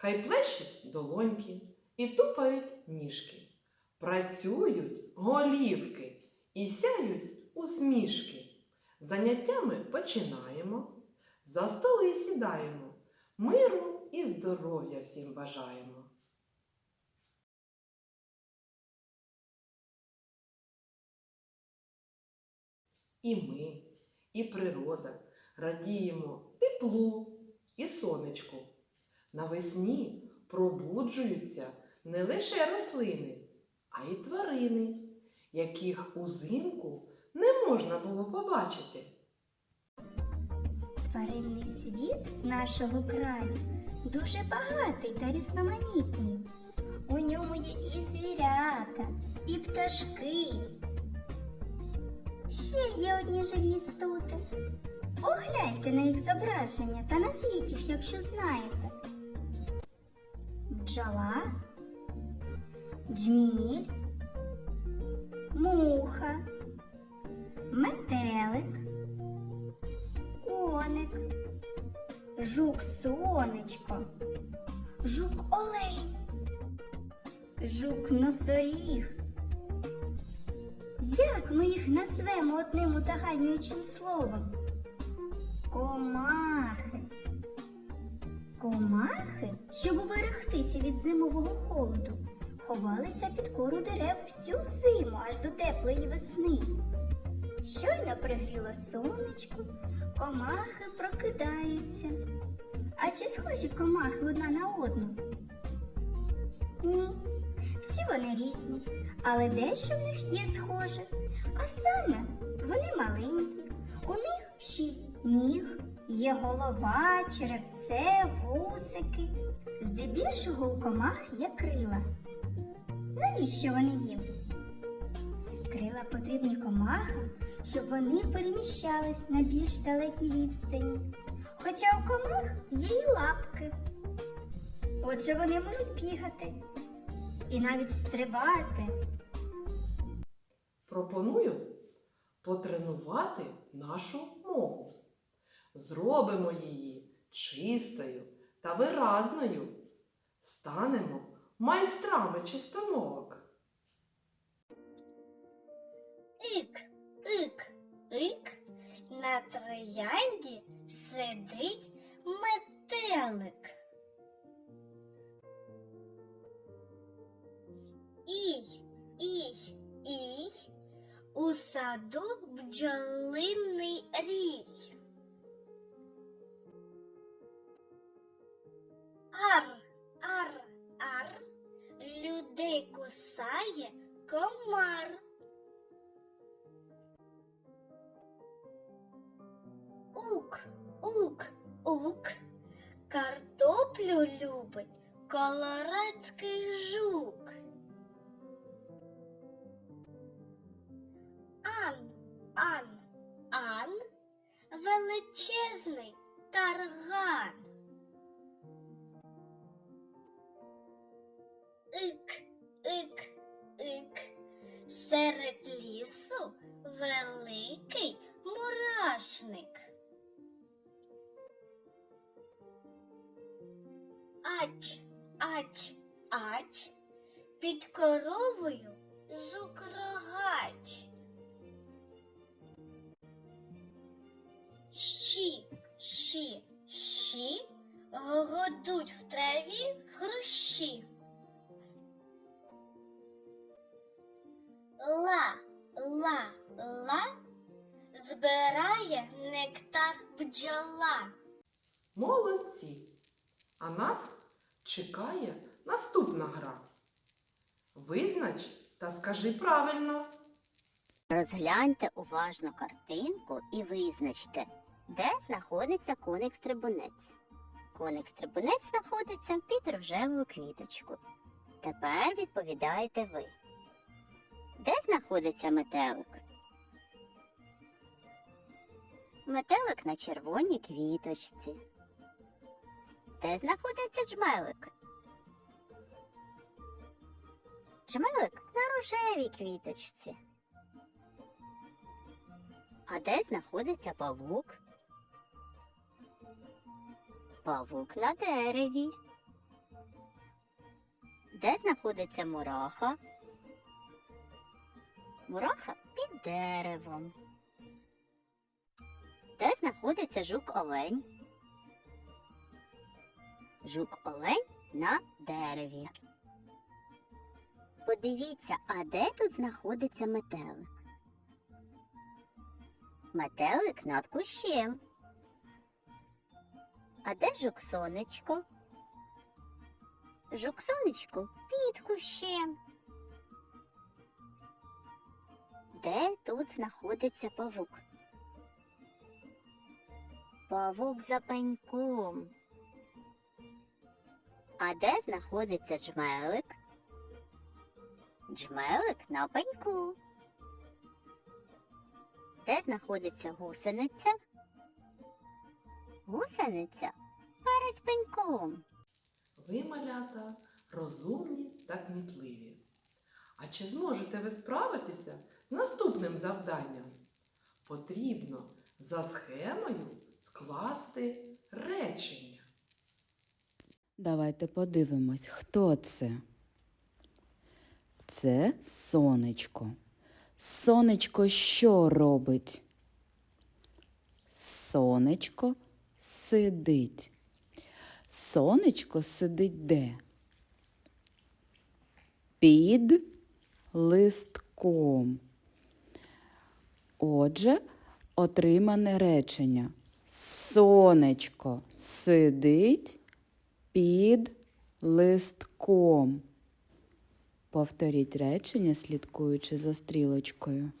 Хай плещуть долоньки і тупають ніжки. Працюють голівки і сяють усмішки. Заняттями починаємо, за столи сідаємо, миру і здоров'я всім бажаємо. І ми, і природа радіємо теплу і сонечку. Навесні пробуджуються не лише рослини, а й тварини, яких узимку не можна було побачити. Тваринний світ нашого краю дуже багатий та різноманітний. У ньому є і звірята, і пташки. Ще є одні живі істоти. Погляньте на їх зображення та назвіть їх, якщо знаєте. Бджола, джміль, муха, метелик, коник, жук сонечко, жук олень, жук носоріг. Як ми їх назвемо одним узагальнюючим словом? Комахи. Комахи, щоб уберегтися від зимового холоду, ховалися під кору дерев всю зиму аж до теплої весни. Щойно пригріло сонечко, комахи прокидаються. А чи схожі комахи одна на одну? Ні. Всі вони різні, але дещо в них є схоже. А саме вони маленькі, у них шість ніг, є голова, черевце, вусики. Здебільшого у комах є крила. Навіщо вони їм? Крила потрібні комахам, щоб вони переміщались на більш далекі відстані. Хоча у комах є й лапки. Отже, вони можуть бігати і навіть стрибати. Пропоную потренувати нашу мову. Зробимо її чистою та виразною. Станемо майстрами чистомовок. Ік, ік, ік, на троянді сидить метелик. Ій, ій, ій, у саду бджолиний рій. Ар, ар, ар, людей кусає комар. Ик, ик, ик, серед лісу збирає нектар бджола. Молодці! А нас чекає наступна гра. Визнач та скажи правильно. Розгляньте уважно картинку і визначте, де знаходиться коник-стрибунець. Коник-стрибунець знаходиться під рожевою квіточкою. Тепер відповідаєте ви. Де знаходиться метелик? Метелик на червоній квіточці. Де знаходиться джмелик? Джмелик на рожевій квіточці. А де знаходиться павук? Павук на дереві. Де знаходиться мураха? Мураха під деревом. Де знаходиться жук-олень? Жук-олень на дереві. Подивіться, а де тут знаходиться метелик? Метелик над кущем. А де жук сонечко? Жук сонечко під кущем. Де тут знаходиться павук? Павук за пеньком. А де знаходиться джмелик? Джмелик на пеньку. Де знаходиться гусениця? Гусениця перед пеньком. Ви, малята, розумні та кмітливі. А чи зможете ви справитися з наступним завданням? Потрібно за схемою скласти речення. Давайте подивимось, хто це. Це сонечко. Сонечко що робить? Сонечко сидить. Сонечко сидить де? Під листком. Отже, отримане речення. Сонечко сидить під листком. Повторіть речення, слідкуючи за стрілочкою.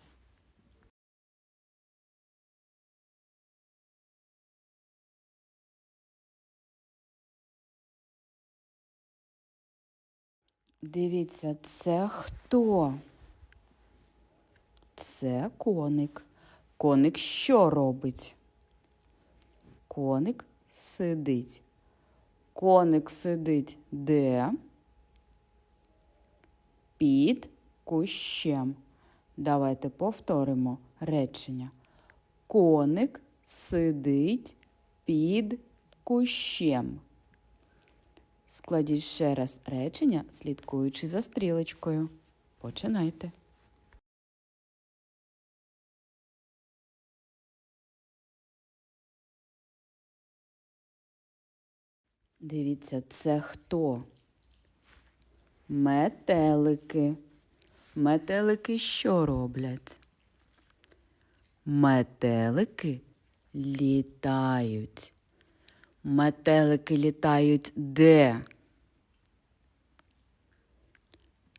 Дивіться, це хто? Це коник. Коник що робить? Коник сидить. Коник сидить де? Під кущем. Давайте повторимо речення. Коник сидить під кущем. Складіть ще раз речення, слідкуючи за стрілочкою. Починайте. Дивіться, це хто? Метелики. Метелики що роблять? Метелики літають. Метелики літають де?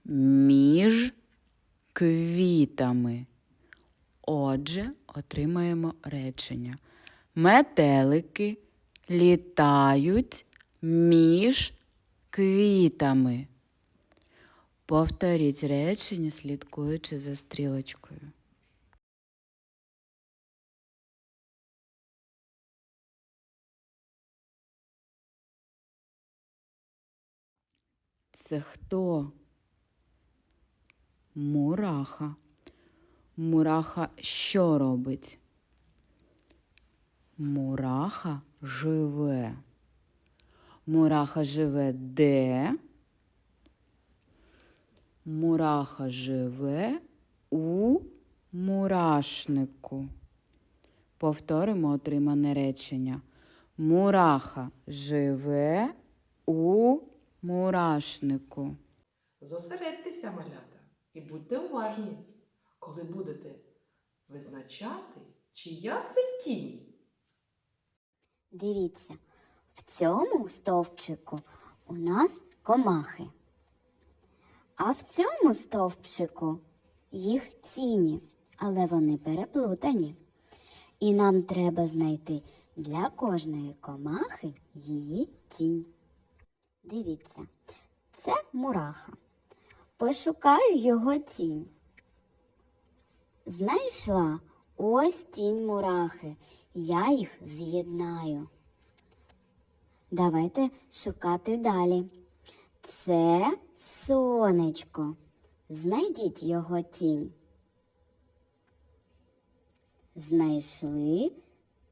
Між квітами. Отже, отримаємо речення. Метелики літають між квітами. Повторіть речення, слідкуючи за стрілочкою. Це хто? Мураха. Мураха що робить? Мураха живе. Мураха живе де? Мураха живе у мурашнику. Повторимо отримане речення. Мураха живе у мурашнику. Зосередьтеся, малята, і будьте уважні, коли будете визначати, чия це тінь. Дивіться, в цьому стовпчику у нас комахи. А в цьому стовпчику їх тіні, але вони переплутані. І нам треба знайти для кожної комахи її тінь. Дивіться, це мураха. Пошукаю його тінь. Знайшла ось тінь мурахи. Я їх з'єднаю. Давайте шукати далі. Це сонечко. Знайдіть його тінь. Знайшли,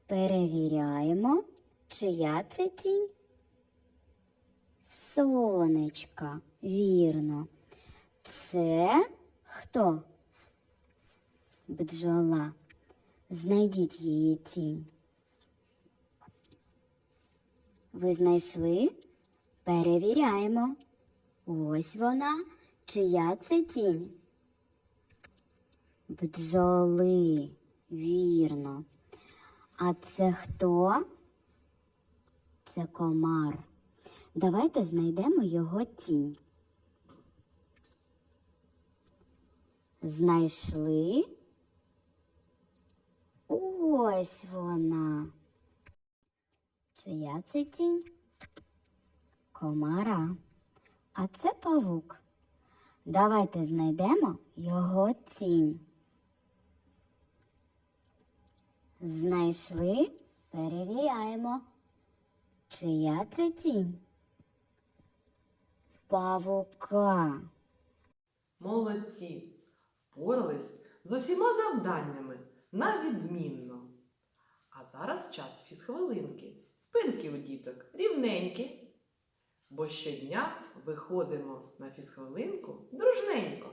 перевіряємо, чия це тінь. сонечка. Вірно. Це хто? Бджола. Знайдіть її тінь. Ви знайшли? Перевіряємо. Ось вона. Чия це тінь? Бджоли. Вірно. А це хто? Це комар. Давайте знайдемо його тінь. Знайшли? Ось вона. Чия це тінь? Комара. А це павук. Давайте знайдемо його тінь. Знайшли? Перевіряємо. Чия це тінь? Павука. Молодці! Впорались з усіма завданнями на відмінно. А зараз час фізхвилинки. Спинки у діток рівненькі. Бо щодня виходимо на фізхвилинку дружненько.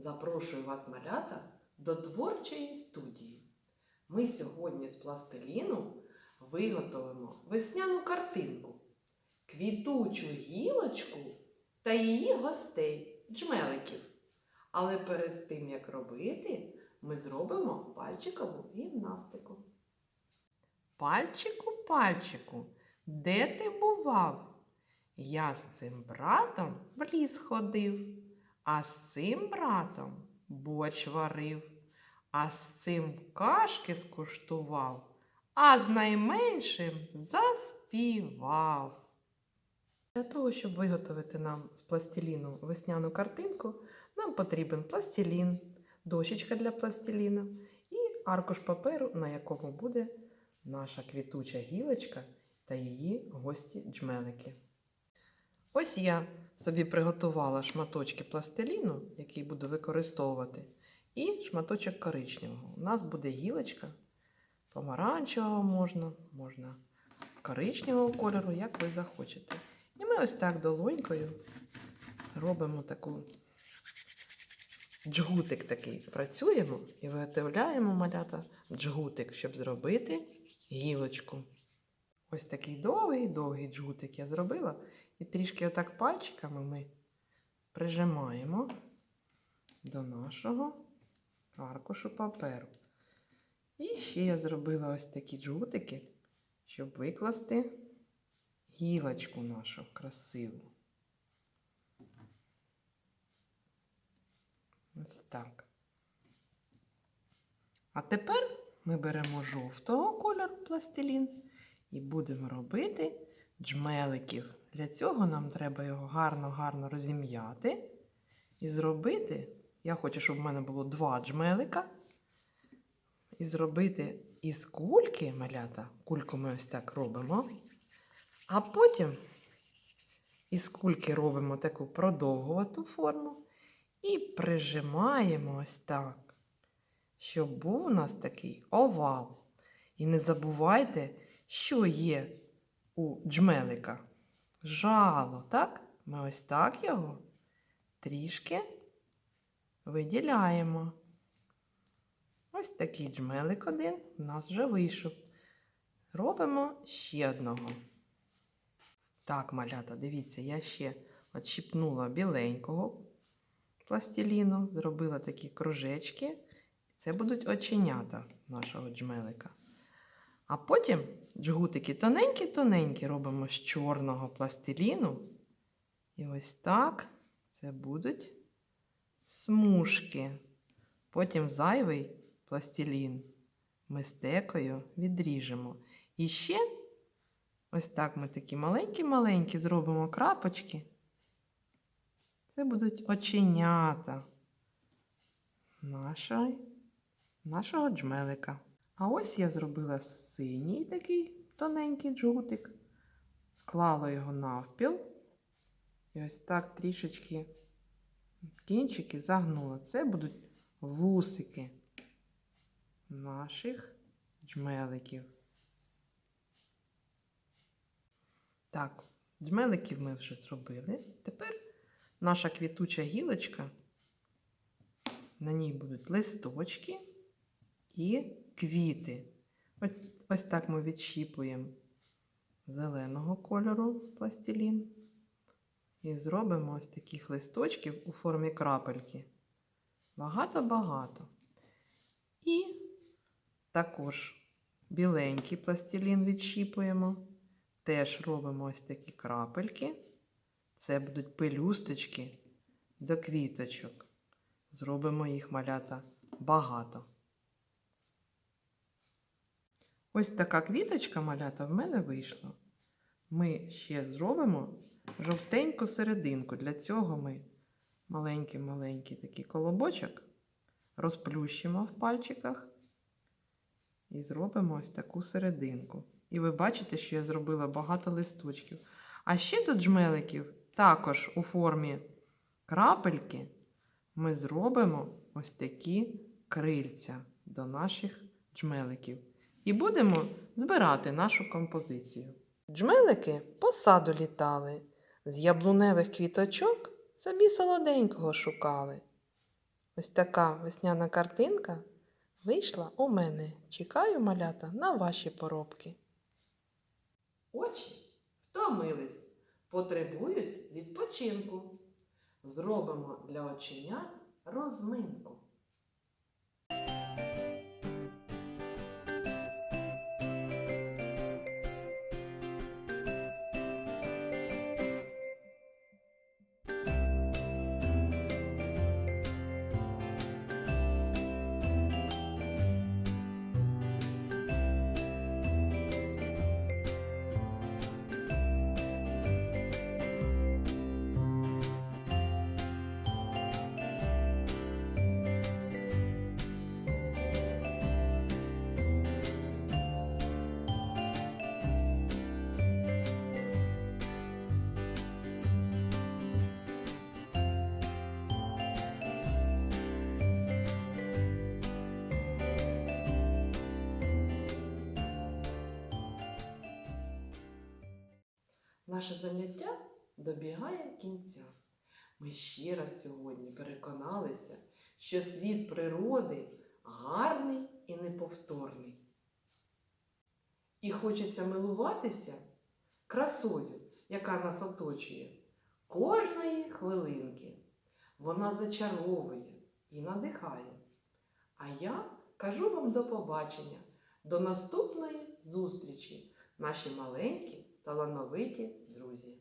Запрошую вас, малята, до творчої студії. Ми сьогодні з пластиліну виготовимо весняну картинку, квітучу гілочку та її гостей, джмеликів. Але перед тим, як робити, ми зробимо пальчикову гімнастику. Пальчику, пальчику, де ти бував? Я з цим братом в ліс ходив. А з цим братом борщ варив, а з цим кашки скуштував, а з найменшим заспівав. Для того, щоб виготовити нам з пластиліну весняну картинку, нам потрібен пластилін, дощечка для пластиліна і аркуш паперу, на якому буде наша квітуча гілочка та її гості джмелики. Ось я собі приготувала шматочки пластиліну, який буду використовувати, і шматочок коричневого. У нас буде гілочка помаранчевого можна, можна коричневого кольору, як ви захочете. І ми ось так долонькою робимо таку джгутик такий. Працюємо і виготовляємо малята джгутик, щоб зробити гілочку. Ось такий довгий-довгий джгутик я зробила. І трішки отак пальчиками ми прижимаємо до нашого аркушу паперу. І ще я зробила ось такі джгутики, щоб викласти гілочку нашу красиву. Ось так. А тепер ми беремо жовтого кольору пластилін і будемо робити джмеликів. Для цього нам треба його гарно-гарно розім'яти і зробити. Я хочу, щоб в мене було два джмелика. І зробити із кульки малята. Кульку ми ось так робимо. А потім із кульки робимо таку продовгувату форму і прижимаємо ось так, щоб був у нас такий овал. І не забувайте, що є у джмелика. Жало, так? Ми ось так його трішки виділяємо. Ось такий джмелик один у нас вже вийшов. Робимо ще одного. Так, малята, дивіться, я ще отщипнула біленького пластиліну, зробила такі кружечки. Це будуть оченята нашого джмелика. А потім джгутики тоненькі-тоненькі робимо з чорного пластиліну. І ось так це будуть смужки. Потім зайвий пластилін ми стекою відріжемо. І ще ось так ми такі маленькі-маленькі зробимо крапочки. Це будуть оченята нашої, нашого джмелика. А ось я зробила синій такий тоненький джгутик, склала його навпіл. І ось так трішечки кінчики загнула. Це будуть вусики наших джмеликів. Так, джмеликів ми вже зробили. Тепер наша квітуча гілочка. На ній будуть листочки і квіти. Ось, ось так ми відщіпуємо зеленого кольору пластилін. І зробимо ось таких листочків у формі крапельки. Багато-багато. І також біленький пластилін відщіпуємо. Теж робимо ось такі крапельки. Це будуть пелюсточки до квіточок. Зробимо їх малята багато. Ось така квіточка малята в мене вийшла. Ми ще зробимо жовтеньку серединку. Для цього ми маленький-маленький такий колобочок розплющимо в пальчиках і зробимо ось таку серединку. І ви бачите, що я зробила багато листочків. А ще до джмеликів також у формі крапельки ми зробимо ось такі крильця до наших джмеликів. І будемо збирати нашу композицію. Джмелики по саду літали, з яблуневих квіточок собі солоденького шукали. Ось така весняна картинка вийшла у мене. Чекаю, малята, на ваші поробки. Очі втомились, потребують відпочинку. Зробимо для оченят розминку. Наше заняття добігає кінця. Ми ще раз сьогодні переконалися, що світ природи гарний і неповторний. І хочеться милуватися красою, яка нас оточує, кожної хвилинки. Вона зачаровує і надихає. А я кажу вам до побачення, до наступної зустрічі, наші маленькі талановиті always in.